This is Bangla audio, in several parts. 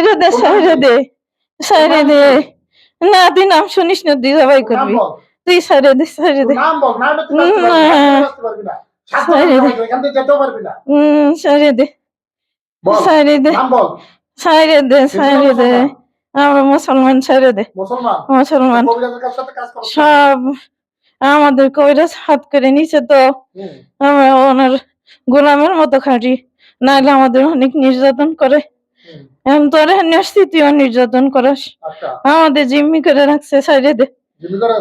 সাইরে দে সাইরে দে সাইরে দে। না তুই নাম শুনিস না তুই সবাই করবি। তুই সাইরে দে সাইরে দে। সাইরে দে। সাইরে দে। সাইরে দে। সাইরে দে আমরা মুসলমান সাইরে দে। মুসলমান? সব আমাদের কবিরাজ হাত করে নিচে তো আমরা ওনার গোলামের মতো খাটি। নাহলে আমাদের অনেক নির্যাতন করে। তোর আসছি তুইও নির্যাতন করাস। আচ্ছা। আমাদের জিম্মি করে রাখছে সাইডে দে।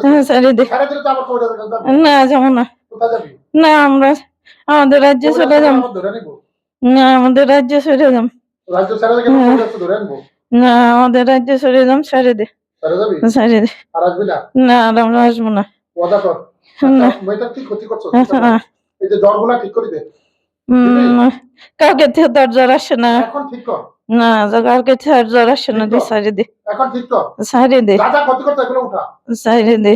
হ্যাঁ সাইডে দে। সারা কাছে যাবি। না যাব না। না আমরা আমাদের রাজ্যে চলে নিবো। না আমাদের রাজ্যে চলে ছেড়ে গেলে হ্যাঁ। না আমাদের রাজ্যে চলে যাম সাইডে দে। সাইডে দে। না? আমরা আসব না। না। আচ্ছা, হ্যাঁ, এই যে জ্বরগুলা ঠিক করে দে। কাউকে তোর জ্বর আসে না। না কাউকে থেকে আর জ্বর আসে না দে। দে। দে। দে।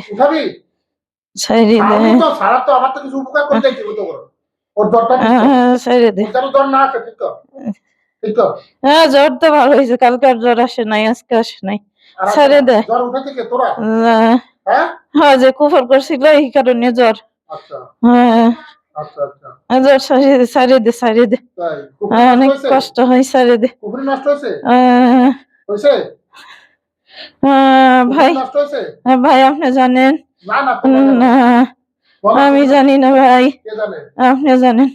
সারা হ্যাঁ দে। হ্যাঁ জ্বর তো ভালো হয়েছে কালকে আর জ্বর আসে নাই আজকে আসে নাই। ছেড়ে দে। হ্যাঁ? হ্যাঁ যে কুফর করছিল এই কারণে জ্বর। আচ্ছা। হ্যাঁ। আচ্ছা আচ্ছা। দে সারিয়ে দে দে। অনেক কষ্ট হয় দে। ভাই ভাই আপনি জানেন? আমি জানি না ভাই। আপনি জানেন।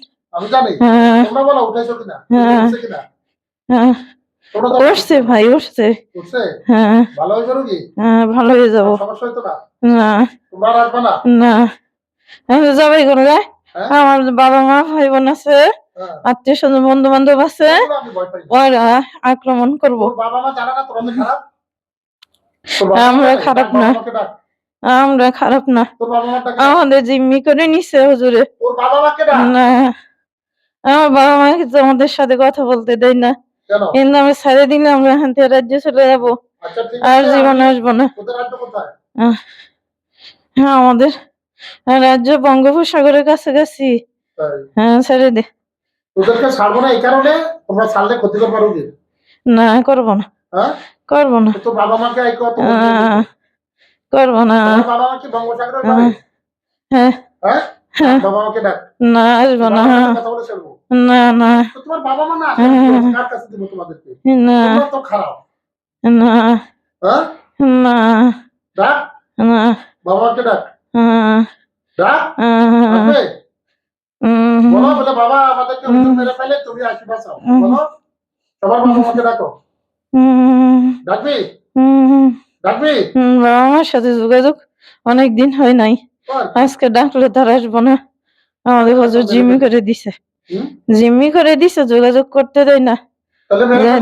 উঠেছো ভাই উঠছে। হ্যাঁ। ভালো হ্যাঁ, ভালো হয়ে যাব। না? না। আমি যাবাই হ্যাঁ? আমার বাবা মা ভাই বোন আছে হ্যাঁ। আত্মীয় স্বজন বন্ধু বান্ধব আছে। ওরা আক্রমণ করব। আমরা খারাপ না। আমরা খারাপ না। আমাদের জিম্মি করে নিছে হুজুরে। না আমার বাবা মা কিন্তু আমাদের সাথে কথা বলতে দেয় না। কিন্তু আমি ছেড়ে দিলে আমরা এখান থেকে রাজ্যে চলে যাব। আচ্ছা আর জীবনে আসব না। হ্যাঁ আমাদের রাজ্য বঙ্গোপসাগরের কাছাকাছি। হ্যাঁ ছেড়ে দে। তোদেরকে ছাড়বো না এই কারণে? তোমরা ছাড়লে ক্ষতি রোগী না করব না। হ্যাঁ? করব না। তোর বাবা মাকে এই কথা আহ, করব না। বাবা কি বাড়ি? হ্যাঁ হ্যাঁ। হ্যাঁ? বাবা মাকে ডাক। না আসব না। না না। তো তোমার বাবা মা না হ্যাঁ। কার কাছে দিব তোমাদেরকে? না। তো খারাপ। না। হ্যাঁ? না। ডাক। না। বাবা মাকে ডাক। বলো বলে বাবা আমাদেরকে হুজুর মেরে ফেলে তুমি আসি বাঁচাও বলো সবার বাবা মাকে ডাকো। ডাকবি? ডাকবি? উম, সাথে যোগাযোগ অনেক দিন হয় নাই। আজকে ডাকলে তারা আসব না। আমাদের হজুর জিম্মি করে দিছে? জিম্মি করে দিছে যোগাযোগ করতে দেয় না।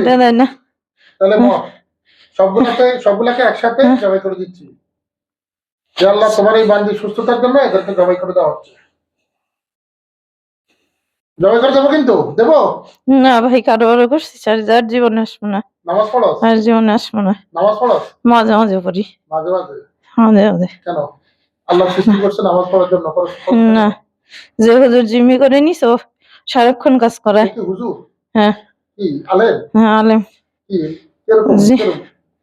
দেয় না। সবগুলোকে সবগুলাকে একসাথে জবাই করে দিচ্ছি। যে আল্লাহ তোমার এই বান্দি সুস্থতার জন্য এদেরকে জবাই করে দেওয়া হচ্ছে। জবাই করে দেবো কিন্তু? দেবো? না ভাই কারও বড় করছি আর জীবনে আসব না। নামাজ পড়ো? আর জীবনে আসব না। নামাজ পড়ো? মাঝে মাঝে পড়ি। মাঝে মাঝে? মাঝে মাঝে। কেন? আল্লাহ সৃষ্টি করছে নামাজ পড়ার জন্য না। যে হুজুর জিম্মি করে নিস ও সারাক্ষণ কাজ করায় হুজুর। হ্যাঁ। কি আলেম? হ্যাঁ আলেম। কি। কীরকম?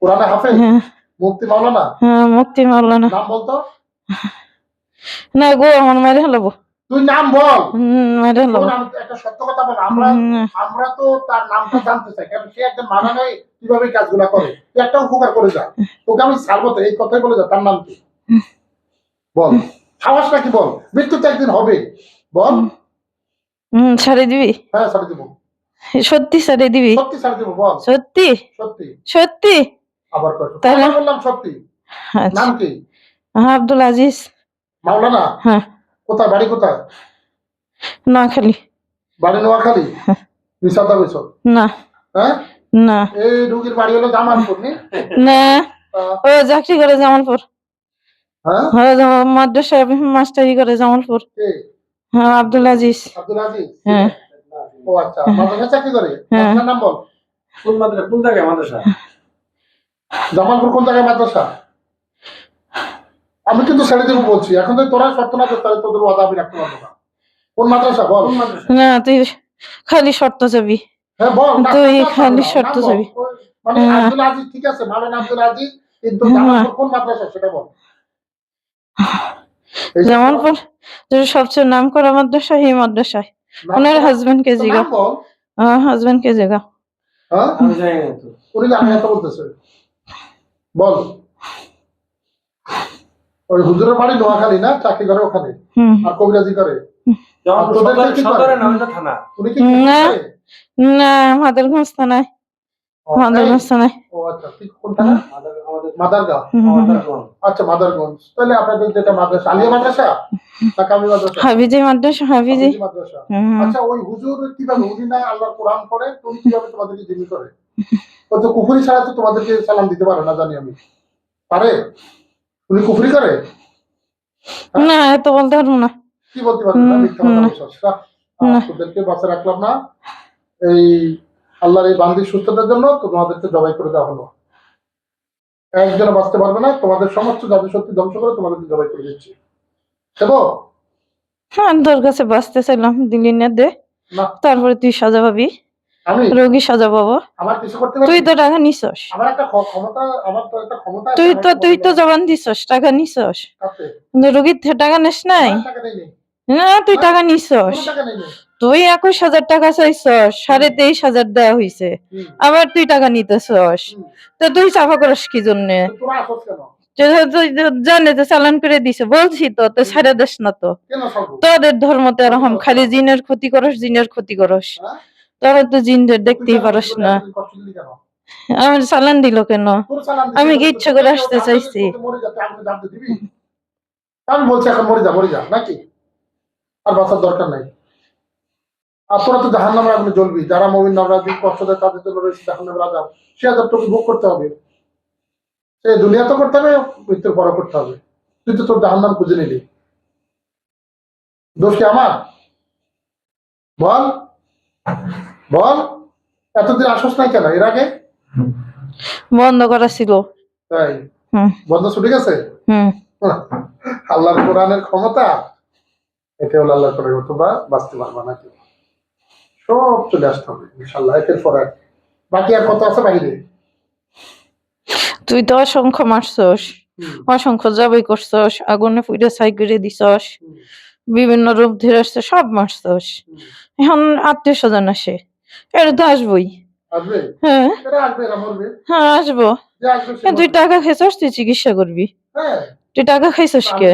কোরআনে হাফেজ? হ্যাঁ। মুফতি মাওলানা হ্যাঁ মুক্তি মাওলানা নাম বলতো? না গো আমার মেরে হলাবো তুই নাম বল। হম মেরে হলাবো একটা সত্য কথা বল। আমরা আমরা তো তার নামটা জানতে চাই। কারণ সে একজন মানা নেই কীভাবে কাজগুলা করে? তুই একটা উপকার করে যা। তোকে আমি ছাড়বো তো এই কথাই বলে যা। তার নাম কি? বল। সাহসটা কি বল? মৃত্যু তো একদিন হবে। বল। হম ছাড়ে দিবি? হ্যাঁ ছাড়ে দিব। সত্যি ছাড়ে দিবি? সত্যি ছাড়ে দিব বল। সত্যি? সত্যি। সত্যি? আবার তাহলে? বললাম সত্যি? আচ্ছা। নাম কি? হ্যাঁ, আব্দুল আজিজ। মাওলানা? হ্যাঁ। কোথায়? বাড়ি কোথায়? না খালি বাড়ি নোয়াখালী? বিশাদা বৈশক না। হ্যাঁ? না। এই রুগীর বাড়ি হলো জামালপুর না? ও চাকরি করে জামালপুর। হ্যাঁ? ও জামা- মাদ্রাসায় মাস্টারি করে জামালপুর। হ্যাঁ আব্দুল আজিজ। আব্দুল আজিজ? হ্যাঁ। ও আচ্ছা মাদ্রাসা চাকরি করে? হ্যাঁ। নাম বল। কোন মাদ্রাসা? কোন জায়গায় মাদ্রাসা? জামালপুর কোন জায়গায় মাদ্রাসা? আমি কিন্তু ছেড়ে দেবো বলছি। এখন তো তোরা শর্ত না করতে তোদের ওয়াদা আমি রাখতে পারব না। কোন মাদ্রাসা? বল। না তুই খালি শর্ত যাবি হ্যাঁ বল। তুই না, না, খালি শর্ত চাবি। মানে হ্যাঁ। আব্দুল আজিজ ঠিক আছে মাওলানা আব্দুল আজিজ কিন্তু। কোন মাদ্রাসা? সেটা বল। জামালপুর যেটা সবচেয়ে নাম করা মাদ্রাসা এই মাদ্রাসায়। ওনার। হাজবেন্ড কে জিগা হাজবেন্ড কে জিগা হ্যাঁ? তো বলতেছে। বল। ওই হুজুরের বাড়ি নোয়াখালী না? চাকরি করে ওখানে? আর কবিরাজি করে? করে? না। করে? মাদারগঞ্জ থানায় ও, মাদারগঞ্জ থানায় ও আচ্ছা। ঠিক। মাদারগঞ্জ। আচ্ছা মাদারগঞ্জ। তাহলে আপনাদের যেটা মাদ্রাসা। আলিয়া মাদ্রাসা? না কামি মাদ্রাসা? হাফিজি মাদ্রাসা হাফিজি। হাফিজি মাদ্রাসা। হুম। আচ্ছা ওই হুজুর কীভাবে উনি না আল্লাহর কোরআন পড়ে? তুমি কীভাবে তোমাদেরকে জিম্মি করে? ও তো কুফরি ছাড়া তো তোমাদেরকে সালাম দিতে পারে না জানি আমি। পারে? উনি কুফরি করে? না এত বলতে পারব না। কি বলতে পারবে না? মিথ্যা কথা তোদেরকে বাঁচা রাখলাম না। এই আল্লাহর এই বান্দির সুস্থতার জন্য তোমাদেরকে জবাই করে দেওয়া হলো। একজন বাঁচতে পারবে না তোমাদের সমস্ত জাতি শক্তি ধ্বংস করে তোমাদেরকে জবাই করে দিচ্ছি। দেবো? হ্যাঁ তোর কাছে বাঁচতে চাইলাম দিলি না দে। তারপরে তুই সাজা পাবি। রোগী সাজা পাবো। আমার কিছু করতে তুই তো টাকা নিছস। তুই তো তুই তো জবান দিছস টাকা নিছস। রোগীর টাকা নিস নাই। না। তুই টাকা নিছস। নেই। তুই একুশ হাজার টাকা চাইছস সাড়ে তেইশ হাজার দেওয়া হুম, আবার তুই টাকা নিতেছস। তো তুই চাপা করস কি জন্যে? যে- জানে তো চালান করে দিছে বলছি তো তো ছেড়ে দিস না তো। তোদের ধর্মতে এরকম খালি জিনের ক্ষতি করস জিনের ক্ষতি করস। হ্যাঁ? তোরা তো জিনদের দেখতেই পারস না? আমার চালান দিল কেন? আমি কি ইচ্ছে করে আসতে চাইছি? নাকি? আর দরকার নাই। আর তো যারা দিন কষ্ট তাদের জন্য সে তোকে করতে হবে। সে দুনিয়া তো করতে হবে করতে হবে। তুই তো তোর দোষ কি আমার? বল। বল এতদিন আসস নাই কেন? এর আগে? বন্ধ করা ছিল। তাই? বন্ধ ছুটে গেছে? আল্লাহর কোরআনের ক্ষমতা? এটা হলো আল্লাহ করে তোমরা বাঁচতে পারবা নাকি? সব চলে আসতে হবে ইনশাল্লাহ একের পর এক। বাকি আর কত আছে বাইরে? তুই তো অসংখ্য মারছস অসংখ্য জবাই করছস আগুনে পুড়ে ছাই করে দিছস বিভিন্ন রূপ ধরে সব মারছস। এখন আত্মীয় স্বজন আসে। এটা তো আসবই। আসবে? হ্যাঁ। হ্যাঁ আসব। তুই টাকা খেয়েছস তুই চিকিৎসা করবি। হ্যাঁ। তুই টাকা খাইছস কে?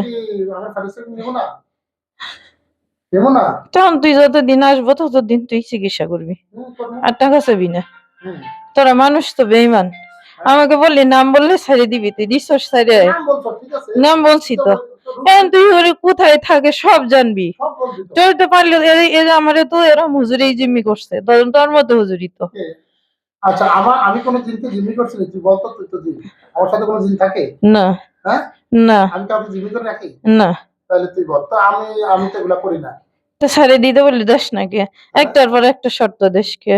তখন তুই যতদিন আসব ততদিন তুই চিকিৎসা করবি। আর টাকা চাবি না। তোরা মানুষ তো বেইমান আমাকে বললি নাম বললে ছাড়ে দিবি। তুই দিছস ছাড়ে। নাম বলছো তো- এখন তুই ওরে কোথায় থাকে সব জানবি। চলতে পারলে এ- যে আমারে তো এরা হুজুরি জিম্মি করছে। তোর তোর মতো হুজুরি তো। আচ্ছা আমার আমি কোনো জিনকে জিম্মি তুই বলতো তুই তো জিন। আমার সাথে কোনো জিন থাকে? না। হ্যাঁ? না। আমি কাউকে জিম্মি করে রাখি? না। তাহলে তুই বল। তো আমি আমি তো এগুলা করি না। তো ছাড়ে দিতে বললি দেশ নাকি একটার পর একটা শর্ত দেশকে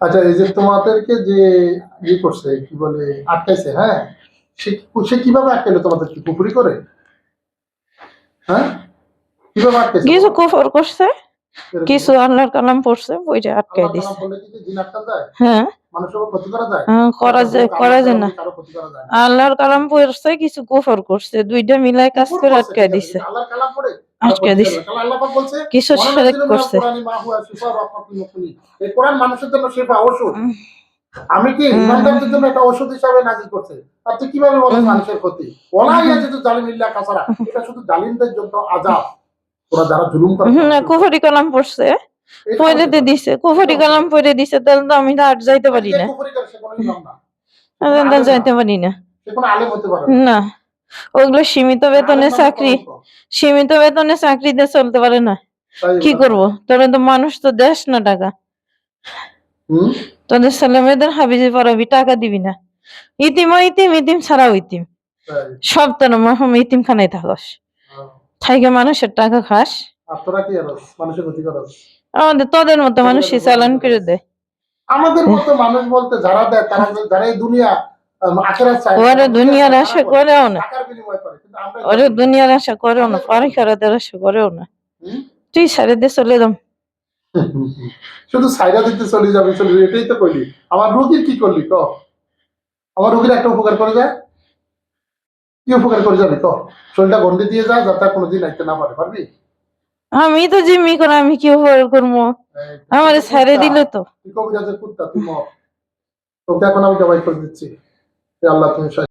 আচ্ছা এই যে তোমাদেরকে যে ইয়ে করছে কি বলে আটকাইছে হ্যাঁ? সে সে কীভাবে আটকাইলো তোমাদের কি পুকুরি করে? হ্যাঁ? কীভাবে কিছু কুফর করছে কিছু আল্লাহর কালাম পড়ছে বইটা আটকাই দিছে। হ্যাঁ। করা যায়? হ্যাঁ, করা যায় কারো- যায় না। আল্লাহর কালাম পড়ছে কিছু কুফর করছে দুইটা মিলাই কাজ করে আটকাই দিছে। দিছে। কিছু করছে। কুরআনি হুয়া মানুষের জন্য শিফা ওষুধ। আমি কি। ইমানদারদের জন্য একটা ওষুধ হিসাবে নাজিল করছে? আর তুই কীভাবে বলিস মানুষের ক্ষতি? ওলা ইয়াজিদু জালিম ইল্লা কাসারা। এটা শুধু জালিমদের জন্য আযাব ওরা যারা জুলুম করে না কুফরি কালাম পড়ছে। এটা পড়ে হচ্ছে দিছে। কুফরি কালাম পড়ে দিছে তাহলে তো আমি তো আর যাইতে পারি না। কুফরি করে সে কোনো ইমাম না। তো যাইতে পারি না। সে কোনো আলেম হতে পারে না। ওগুলো সীমিত বেতনে চাকরি। সীমিত বেতনে চাকরিতে চলতে পারে না। কি করব? তোরা তো মানুষ তো দেশ না টাকা? তোদের ছেলে মেয়েদের হাবিজি পড়াবি টাকা দিবি না। ইতিম ইতিম ইতিম ছাড়াও ইতিম। সব তোর মহম ইতিম খানায় থাকস। হ্যাঁ। থাইকে মানুষের টাকা খাস। আমাদের তোদের মতো মানুষই চালান করে দেয় আমাদের মতো মানুষ বলতে যারা দেয় তারা যারা এই দুনিয়া ওরা দুনিয়ার আশা করেও না। ওরা দুনিয়ার আশা করেও না পরীক্ষার আশা করেও না। তুই ছেড়ে দিয়ে চলে যাম। শুধু সাইডা দিতে চলে যাবে চলে যাবে, এটাই তো কইলি। আমার রোগীর কি করলি ক? আমার রোগীর একটা উপকার করে যায় কি উপকার করে যাবি ক? শরীরটা গন্ডি দিয়ে যা যাতে কোনোদিন আইতে না পারে পারবি? আমি তো জিম্মি করে আমি কি উপকার করব? আমার ছেড়ে দিল তো। তুই কবিরাজের কুত্তা তুই মর। তোকে এখন আমি জবাই করে দিচ্ছি। আল্লাহ তুমি